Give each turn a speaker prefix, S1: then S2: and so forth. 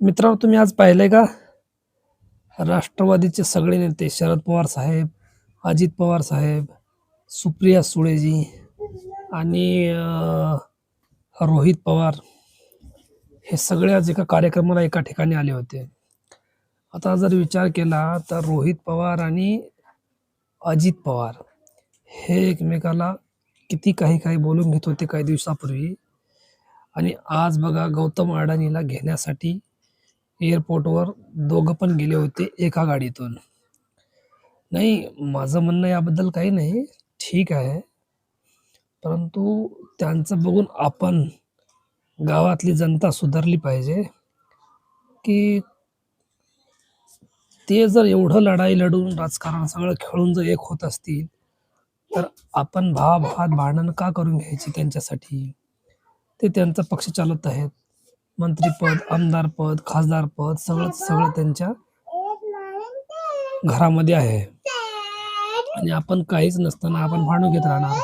S1: मित्रांनो तुम्ही आज पाहिलंय का? राष्ट्रवादीचे सगळे नेते शरद पवार साहेब अजित पवार साहेब सुप्रिया सुळेजी आणि रोहित पवार हे सगळे आज एका कार्यक्रमाला एका ठिकाणी आले होते. आता जर विचार केला तर रोहित पवार आणि अजित पवार हे एकमेकाला किती काही काही बोलून घेत होते काही दिवसापूर्वी. आणि आज बघा गौतम अडाणीला घेण्यासाठी एअरपोर्टवर दोघं पण गेले होते एका गाडीतून. नाही माझं म्हणणं याबद्दल काही नाही. ठीक आहे. परंतु त्यांचं बघून आपण गावातली जनता सुधारली पाहिजे की ते जर एवढं लढाई लढून राजकारण सगळं खेळून जर एक होत असतील तर आपण भावाभावात भांडण का करून घ्यायची त्यांच्यासाठी? ते त्यांचा पक्ष चालत आहेत. मंत्रीपद आमदारपद खासदारपद सगळं सगळं त्यांच्या घरामध्ये आहे. आणि आपण काहीच नसताना आपण भांडून घेत राहणार.